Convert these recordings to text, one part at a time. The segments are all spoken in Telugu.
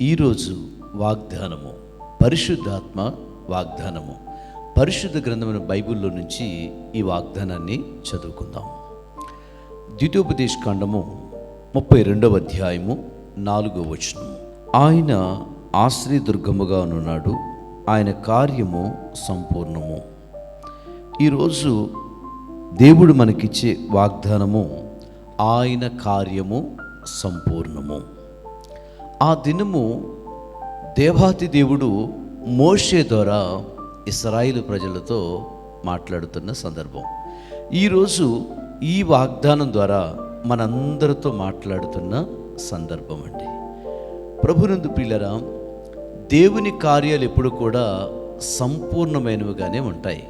ఈరోజు వాగ్దానము పరిశుద్ధాత్మ వాగ్దానము. పరిశుద్ధ గ్రంథమైన బైబిల్లో నుంచి ఈ వాగ్దానాన్ని చదువుకుందాం. ద్వితోపదేశ కాండము ముప్పై రెండవ అధ్యాయము నాలుగో వచనం. ఆయన ఆశ్రయదుర్గముగా ఉన్నాడు ఆయన కార్యము సంపూర్ణము. ఈరోజు దేవుడు మనకిచ్చే వాగ్దానము ఆయన కార్యము సంపూర్ణము. ఆ దినము దేవాతి దేవుడు మోషే ద్వారా ఇస్రాయిల్ ప్రజలతో మాట్లాడుతున్న సందర్భం. ఈరోజు ఈ వాగ్దానం ద్వారా మనందరితో మాట్లాడుతున్న సందర్భం అండి. ప్రభునందు ప్రియులరా దేవుని కార్యాలు ఎప్పుడు కూడా సంపూర్ణమైనవిగానే ఉంటాయి.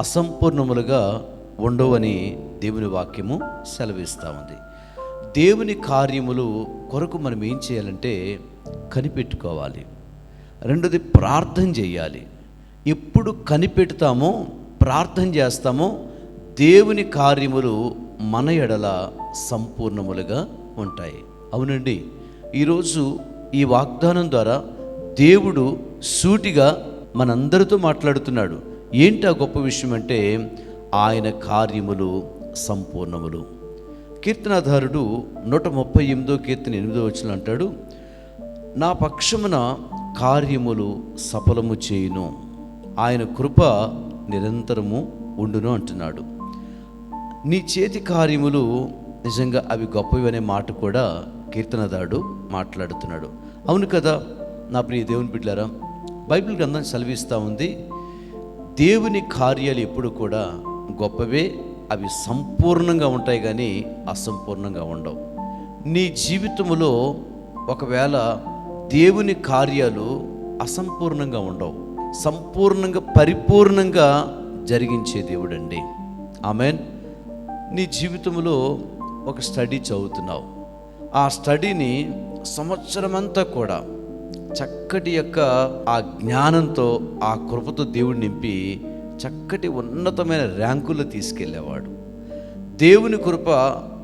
అసంపూర్ణములుగా ఉండవని దేవుని వాక్యము సెలవిస్తూ ఉంది. దేవుని కార్యములు కొరకు మనం ఏం చేయాలంటే కనిపెట్టుకోవాలి. రెండోది ప్రార్థన చేయాలి. ఎప్పుడు కనిపెడతామో ప్రార్థన చేస్తామో దేవుని కార్యములు మన ఎడల సంపూర్ణములుగా ఉంటాయి. అవునండి. ఈరోజు ఈ వాగ్దానం ద్వారా దేవుడు సూటిగా మనందరితో మాట్లాడుతున్నాడు. ఏంటి ఆ గొప్ప విషయం అంటే ఆయన కార్యములు సంపూర్ణములు. కీర్తనాధారుడు నూట ముప్పై ఎనిమిదో కీర్తన ఎనిమిదో వచ్చిన అంటాడు నా పక్షమున కార్యములు సఫలము చేయును. ఆయన కృప నిరంతరము ఉండును అంటున్నాడు. నీ చేతి కార్యములు నిజంగా అవి గొప్పవి అనే మాట కూడా కీర్తనదాడు మాట్లాడుతున్నాడు. అవును కదా నా ప్రియ దేవుని బిడ్డారా బైబిల్ గ్రంథం సెలవిస్తూ ఉంది దేవుని కార్యాలు ఎప్పుడు కూడా గొప్పవే అవి సంపూర్ణంగా ఉంటాయి కానీ అసంపూర్ణంగా ఉండవు. నీ జీవితంలో ఒకవేళ దేవుని కార్యాలు అసంపూర్ణంగా ఉండవు. సంపూర్ణంగా పరిపూర్ణంగా జరిగించే దేవుడండి. ఆమెన్. నీ జీవితంలో ఒక స్టడీ చదువుతున్నావు. ఆ స్టడీని సంవత్సరమంతా కూడా చక్కటి యొక్క ఆ జ్ఞానంతో ఆ కృపతో దేవుడు నింపి చక్కటి ఉన్నతమైన ర్యాంకులు తీసుకెళ్ళేవాడు. దేవుని కృప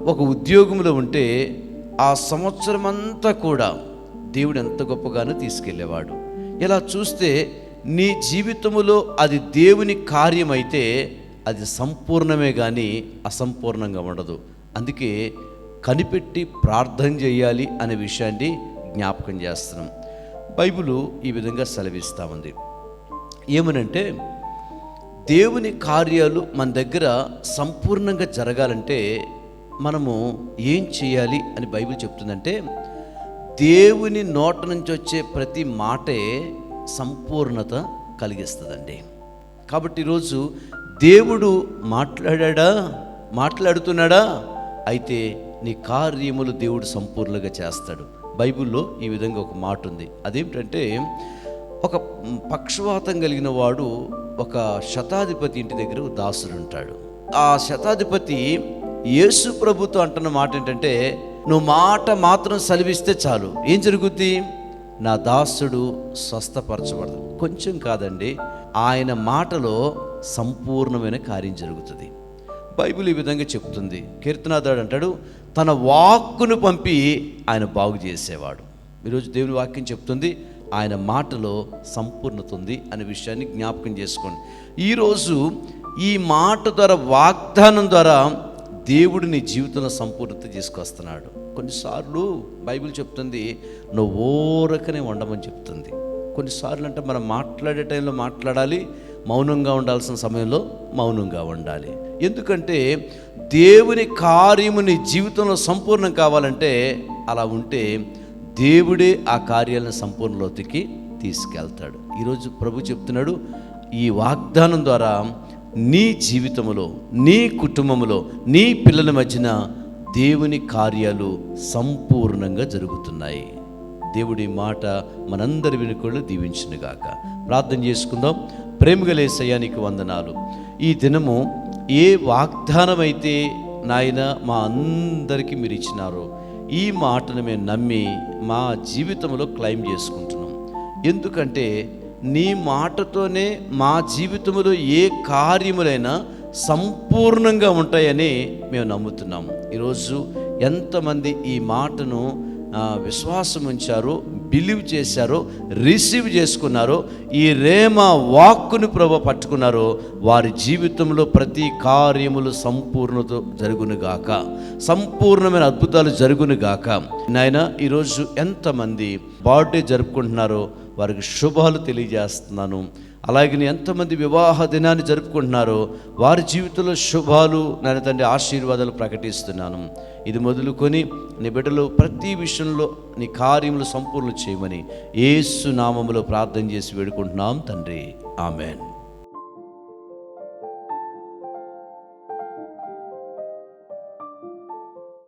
ఒక ఉద్యోగంలో ఉంటే ఆ సంవత్సరం అంతా కూడా దేవుడు ఎంత గొప్పగానో తీసుకెళ్ళేవాడు. ఇలా చూస్తే నీ జీవితములో అది దేవుని కార్యమైతే అది సంపూర్ణమే కానీ అసంపూర్ణంగా ఉండదు. అందుకే కనిపెట్టి ప్రార్థన చేయాలి అనే విషయాన్ని జ్ఞాపకం చేస్తున్నాం. బైబిలు ఈ విధంగా సెలవిస్తూ ఉంది ఏమనంటే దేవుని కార్యాలు మన దగ్గర సంపూర్ణంగా జరగాలంటే మనము ఏం చేయాలి అని బైబిల్ చెప్తుందంటే దేవుని నోట నుంచి వచ్చే ప్రతి మాటే సంపూర్ణత కలిగిస్తుందండి. కాబట్టి ఈరోజు దేవుడు మాట్లాడా మాట్లాడుతున్నాడా? అయితే నీ కార్యములు దేవుడు సంపూర్ణంగా చేస్తాడు. బైబిల్లో ఈ విధంగా ఒక మాట ఉంది అదేమిటంటే ఒక పక్షవాతం కలిగిన వాడు ఒక శతాధిపతి ఇంటి దగ్గర దాసుడు ఉంటాడు. ఆ శతాధిపతి యేసు ప్రభుతో అంటున్న మాట ఏంటంటే నువ్వు మాట మాత్రం సెలవిస్తే చాలు. ఏం జరుగుద్ది? నా దాసుడు స్వస్థపరచబడదు. కొంచెం కాదండి ఆయన మాటలో సంపూర్ణమైన కార్యం జరుగుతుంది. బైబిల్ ఈ విధంగా చెప్తుంది. కీర్తనాథాడు అంటాడు తన వాక్కును పంపి ఆయన బాగు చేసేవాడు. ఈరోజు దేవుని వాక్యం చెప్తుంది ఆయన మాటలో సంపూర్ణత ఉంది అనే విషయాన్ని జ్ఞాపకం చేసుకోండి. ఈరోజు ఈ మాట ద్వారా వాగ్దానం ద్వారా దేవుడు నీ జీవితంలో సంపూర్ణత తీసుకొస్తున్నాడు. కొన్నిసార్లు బైబిల్ చెప్తుంది నువ్వు ఓరకనే ఉండమని చెప్తుంది. కొన్నిసార్లు అంటే మనం మాట్లాడే టైంలో మాట్లాడాలి మౌనంగా ఉండాల్సిన సమయంలో మౌనంగా ఉండాలి. ఎందుకంటే దేవుని కార్యము నీ జీవితంలో సంపూర్ణం కావాలంటే అలా ఉంటే దేవుడే ఆ కార్యాలను సంపూర్ణలోతికి తీసుకెళ్తాడు. ఈరోజు ప్రభు చెప్తున్నాడు ఈ వాగ్దానం ద్వారా నీ జీవితంలో నీ కుటుంబంలో నీ పిల్లల మధ్యన దేవుని కార్యాలు సంపూర్ణంగా జరుగుతున్నాయి. దేవుడి మాట మనందరి వెనుకళ్ళు దీవించినగాక. ప్రార్థన చేసుకుందాం. ప్రేమగలేసయానికి వందనాలు. ఈ దినము ఏ వాగ్దానమైతే నాయన మా అందరికీ మీరు ఇచ్చినారో ఈ మాటను మేము నమ్మి మా జీవితంలో క్లైమ్ చేసుకుంటున్నాం. ఎందుకంటే నీ మాటతోనే మా జీవితంలో ఏ కార్యములైనా సంపూర్ణంగా ఉంటాయని మేము నమ్ముతున్నాము. ఈరోజు ఎంతమంది ఈ మాటను విశ్వాసం ఉంచారో బిలీవ్ చేశారో రిసీవ్ చేసుకున్నారో ఈ రేమ వాక్కుని ప్రభు పట్టుకున్నారో వారి జీవితంలో ప్రతి కార్యములు సంపూర్ణత జరుగునుగాక సంపూర్ణమైన అద్భుతాలు జరుగునుగాక నాయన ఈరోజు ఎంతమంది బర్త్డే జరుపుకుంటున్నారో వారికి శుభాలు తెలియజేస్తున్నాను. అలాగే ఎంతమంది వివాహ దినాన్ని జరుపుకుంటున్నారో వారి జీవితంలో శుభాలు నేను తండ్రి ఆశీర్వాదాలు ప్రకటిస్తున్నాను. ఇది మొదలుకొని నీ బిడ్డలు ప్రతి విషయంలో నీ కార్యములు సంపూర్ణ చేయమని ఏసు నామములో ప్రార్థన చేసి వేడుకుంటున్నాం తండ్రి. ఆమెన్.